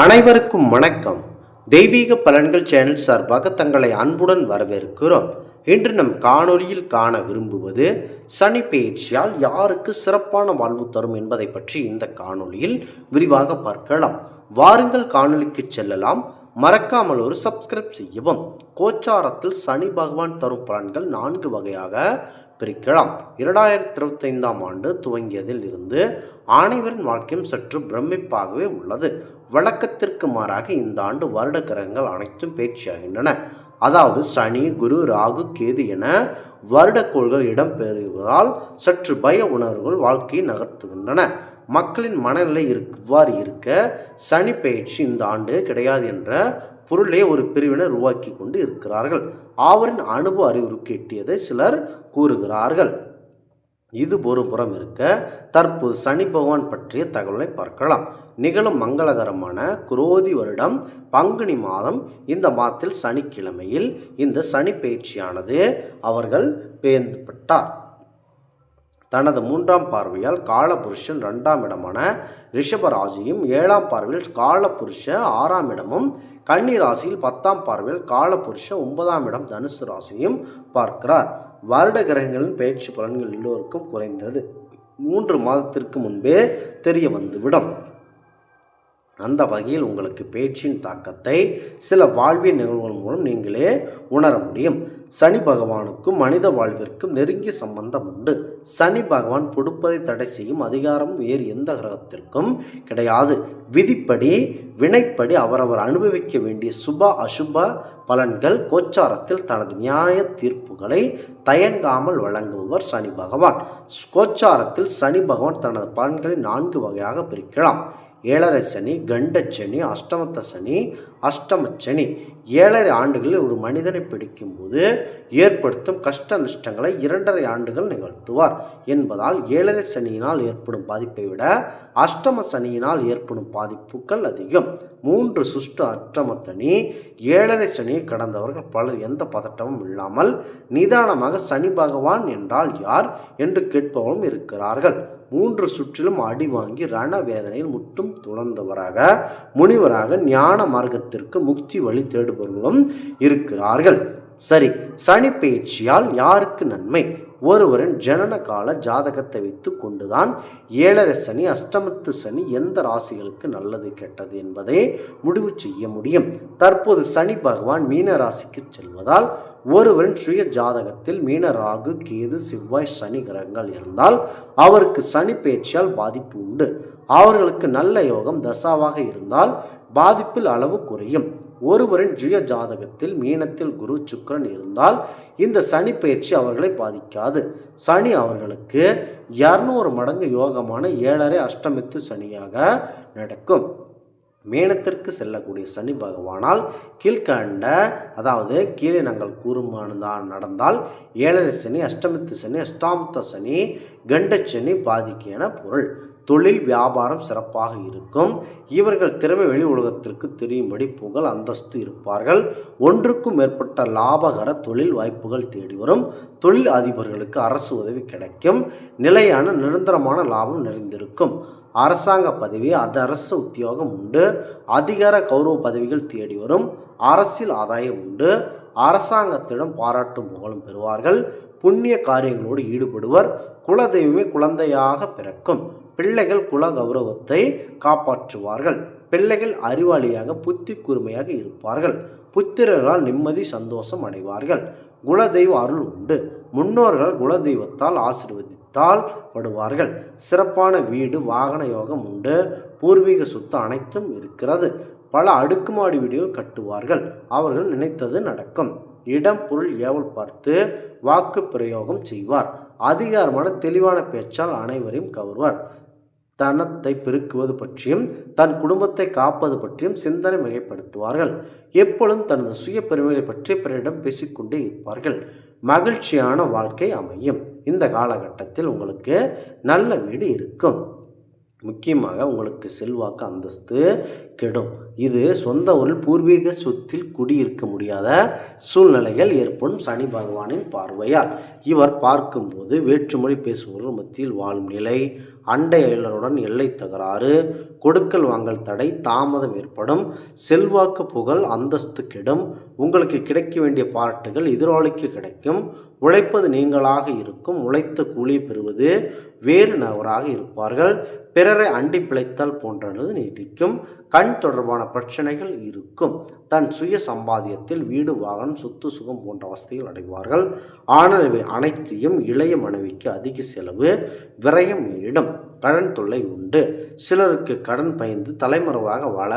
அனைவருக்கும் வணக்கம். தெய்வீக பலன்கள் சேனல் சார்பாக தங்களை அன்புடன் வரவேற்கிறோம். இன்று நம் காணொலியில் காண விரும்புவது சனி பயிற்சியால் யாருக்கு சிறப்பான வாழ்வு தரும் என்பதை பற்றி இந்த காணொலியில் விரிவாக பார்க்கலாம். வாருங்கள் காணொலிக்கு செல்லலாம். மறக்காமல் ஒரு சப்ஸ்கிரைப் செய்யவும். கோச்சாரத்தில் சனி பகவான் தரும் பலன்கள் நான்கு வகையாக பிரிக்கலாம். இரண்டாயிரத்தி இருபத்தைந்தாம் ஆண்டு துவங்கியதில் இருந்து அனைவரின் வாழ்க்கையும் சற்று பிரமிப்பாகவே உள்ளது. வழக்கத்திற்கு மாறாக இந்த ஆண்டு வருட கிரகங்கள் அனைத்தும் பேச்சியாகின்றன அதாவது சனி குரு ராகு கேது என வருடக்கோள்கள் இடம்பெறுவதால் சற்று பய உணர்வுகள் வாழ்க்கையை நகர்த்துகின்றன. மக்களின் மனநிலை இருக்கு இவ்வாறு இருக்க சனி பயிற்சி இந்த ஆண்டு கிடையாது என்ற பொருளே ஒரு பிரிவினர் உருவாக்கி கொண்டு இருக்கிறார்கள். அவரின் அனுபவ அறிவுக்கு எட்டியதை சிலர் கூறுகிறார்கள். இது ஒரு புறம் இருக்க தற்போது சனி பகவான் பற்றிய தகவலை பார்க்கலாம். நிகழும் மங்களகரமான குரோதி வருடம் பங்குனி மாதம் இந்த மாதத்தில் சனிக்கிழமையில் இந்த சனி பயிற்சியானது அவர்கள் பெயர்ந்துபட்டார் தனது மூன்றாம் பார்வையால் காலபுருஷன் ரெண்டாம் இடமான ரிஷபராசியும் ஏழாம் பார்வையில் காலபுருஷ ஆறாம் இடமும் கன்னி ராசியில் பத்தாம் பார்வையில் காலபுருஷ ஒன்பதாம் இடம் தனுசு ராசியும் பார்க்கிறார். வருட கிரகங்களின் பயிற்சி பலன்கள் எல்லோருக்கும் குறைந்தது. மூன்று மாதத்திற்கு முன்பே தெரிய வந்துவிடும். அந்த வகையில் உங்களுக்கு பேச்சின் தாக்கத்தை சில வாழ்வியல் நிகழ்வுகள் மூலம் நீங்களே உணர முடியும். சனி பகவானுக்கும் மனித வாழ்விற்கும் நெருங்கிய சம்பந்தம் உண்டு. சனி பகவான் கொடுப்பதை தடை செய்யும் அதிகாரம் வேறு எந்த கிரகத்திற்கும் கிடையாது. விதிப்படி வினைப்படி அவரவர் அனுபவிக்க வேண்டிய சுப அசுப பலன்கள் கோச்சாரத்தில் தனது நியாய தீர்ப்புகளை தயங்காமல் வழங்குபவர் சனி பகவான். கோச்சாரத்தில் சனி பகவான் தனது பலன்களை நான்கு வகையாக பிரிக்கலாம். ஏழரை சனி கண்டச்சனி அஷ்டமத்த சனி அஷ்டமச்சனி ஏழரை ஆண்டுகளில் ஒரு மனிதனை பிடிக்கும்போது ஏற்படுத்தும் கஷ்ட நஷ்டங்களை இரண்டரை ஆண்டுகள் நிகழ்த்துவார். என்பதால் ஏழரை சனியினால் ஏற்படும் பாதிப்பை விட அஷ்டம சனியினால் ஏற்படும் பாதிப்புகள் அதிகம். மூன்று சுஷ்ட அஷ்டமத்தனி ஏழரை சனியை கடந்தவர்கள் பலர் எந்த பதட்டமும் இல்லாமல் நிதானமாக சனி பகவான் என்றால் யார் என்று கேட்பவரும் இருக்கிறார்கள். மூன்று சுற்றிலும் அடி வாங்கி ரண வேதனையில் முட்டும் துளர்ந்தவராக முனிவராக ஞான மார்க்கத்திற்கு முக்தி வழி தேடுபவர்களும் இருக்கிறார்கள். சரி சனி பயிற்சியால் யாருக்கு நன்மை? ஒருவரின் ஜனன கால ஜாதகத்தை வைத்து கொண்டுதான் ஏழரை சனி அஷ்டமத்து சனி எந்த ராசிகளுக்கு நல்லது கெட்டது என்பதை முடிவு செய்ய முடியும். தற்போது சனி பகவான் மீன ராசிக்கு செல்வதால் ஒருவரின் சுய ஜாதகத்தில் மீன ராகு கேது செவ்வாய் சனி கிரகங்கள் இருந்தால் அவருக்கு சனி பயிற்சியால் பாதிப்பு உண்டு. அவர்களுக்கு நல்ல யோகம் தசாவாக இருந்தால் பாதிப்பில் அளவு குறையும். ஒருவரின் ஜுய ஜாதகத்தில் மீனத்தில் குரு சுக்கரன் இருந்தால் இந்த சனி பயிற்சி அவர்களை பாதிக்காது. சனி அவர்களுக்கு இரநூறு மடங்கு யோகமான ஏழரை அஷ்டமித்து சனியாக நடக்கும். மேனத்திற்கு செல்லக்கூடிய சனி பகவானால் கீழ்கண்ட அதாவது கீழே நாங்கள் கூறுமானதான் நடந்தால் ஏழரை சனி அஷ்டமித்து சனி அஷ்டாமத்த சனி கண்டச்சனி பாதிக்கு என பொருள். தொழில் வியாபாரம் சிறப்பாக இருக்கும். இவர்கள் திறமை வெளி உலகத்திற்கு தெரியும்படி புகழ் அந்தஸ்து இருப்பார்கள். ஒன்றுக்கும் மேற்பட்ட லாபகர தொழில் வாய்ப்புகள் தேடி வரும். தொழில் அதிபர்களுக்கு அரசு உதவி கிடைக்கும். நிலையான நிரந்தரமான லாபம் நிறைந்திருக்கும். அரசாங்க பதவி அது அரசு உத்தியோகம் உண்டு. அதிகார கௌரவ பதவிகள் தேடி வரும். அரசியல் ஆதாயம் உண்டு. அரசாங்கத்திடம் பாராட்டும் புகழும் பெறுவார்கள். புண்ணிய காரியங்களோடு ஈடுபடுவர். குலதெய்வமே குழந்தையாக பிறக்கும். பிள்ளைகள் குல கௌரவத்தை காப்பாற்றுவார்கள். பிள்ளைகள் அறிவாளியாக புத்தி கூர்மையாக இருப்பார்கள். புத்திரர்களால் நிம்மதி சந்தோஷம் அடைவார்கள். குலதெய்வ அருள் உண்டு. முன்னோர்கள் குலதெய்வத்தால் ஆசிர்வதித்தால் படுவார்கள். சிறப்பான வீடு வாகன யோகம் உண்டு. பூர்வீக சொத்து அனைத்தும் இருக்கிறது. பல அடுக்குமாடி வீடுகள் கட்டுவார்கள். அவர்கள் நினைத்தது நடக்கும். இடம் பொருள் ஏவல் பார்த்து வாக்கு பிரயோகம் செய்வார். அதிகாரமான தெளிவான பேச்சால் அனைவரையும் கவர்வார். தனத்தை பெருக்குவது பற்றியும் தன் குடும்பத்தை காப்பது பற்றியும் சிந்தனை மிகைப்படுத்துவார்கள். எப்பொழுதும் தனது சுய பெருமைகளை பற்றி பிறரிடம் பேசிக்கொண்டே இருப்பார்கள். மகிழ்ச்சியான வாழ்க்கை அமையும். இந்த காலகட்டத்தில் உங்களுக்கு நல்ல வீடு இருக்கும். முக்கியமாக உங்களுக்கு செல்வாக்கு அந்தஸ்து கெடும். இது சொந்த ஊரில் பூர்வீக சொத்தில் குடியிருக்க முடியாத சூழ்நிலைகள் ஏற்படும் சனி பகவானின் பார்வையால். இவர் பார்க்கும்போது வேற்றுமொழி பேசுபவர்கள் மத்தியில் வாழும் நிலை அண்டை எல்லை தகராறு கொடுக்கல் வாங்கல் தடை தாமதம் ஏற்படும் செல்வாக்கு புகழ் அந்தஸ்து கெடும் உங்களுக்கு கிடைக்க வேண்டிய பாராட்டுகள் எதிராளிக்கு கிடைக்கும் உழைப்பது நீங்களாக இருக்கும் உழைத்த கூலி பெறுவது வேறு நபராக இருப்பார்கள் பிறரை அண்டி பிழைத்தல் போன்றது நீடிக்கும் கண் தொடர்பான பிரச்சனைகள் இருக்கும் தன் சுய சம்பாதியத்தில் வீடு வாகனம் சொத்து சுகம் போன்ற வசதிகள் அடைவார்கள் ஆனால் இவை அனைத்தையும் இளைய மனைவிக்கு அதிக செலவு விரயம் நேரிடும். கடன் தொல்லை உண்டு. சிலருக்கு கடன் பயந்து தலைமறைவாக வாழ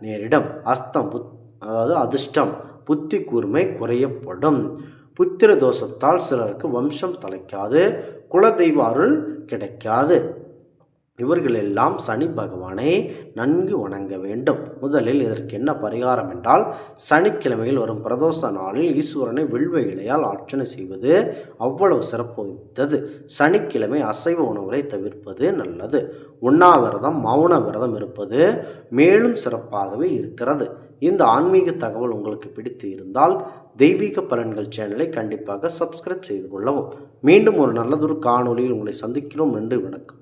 நேரிடும். அஸ்தம் புத் அதாவது அதிர்ஷ்டம் புத்தி கூர்மை குறையப்படும். புத்திர தோஷத்தால் சிலருக்கு வம்சம் தலைக்காது குலதெய்வ அருள் கிடைக்காது. இவர்களெல்லாம் சனி பகவானை நன்கு வணங்க வேண்டும். முதலில் இதற்கு என்ன பரிகாரம் என்றால் சனிக்கிழமையில் வரும் பிரதோஷ நாளில் ஈஸ்வரனை வில்வ இலையால் அர்ச்சனை செய்வது அவ்வளவு சிறப்பு வைத்தது சனிக்கிழமை அசைவ உணவுகளை தவிர்ப்பது நல்லது. உண்ணாவிரதம் மௌன விரதம் இருப்பது மேலும் சிறப்பாகவே இருக்கிறது. இந்த ஆன்மீக தகவல் உங்களுக்கு பிடித்து இருந்தால் தெய்வீக பலன்கள் சேனலை கண்டிப்பாக சப்ஸ்கிரைப் செய்து கொள்ளவும். மீண்டும் ஒரு நல்லதொரு காணொலியில் உங்களை சந்திக்கிறோம். நன்றி வணக்கம்.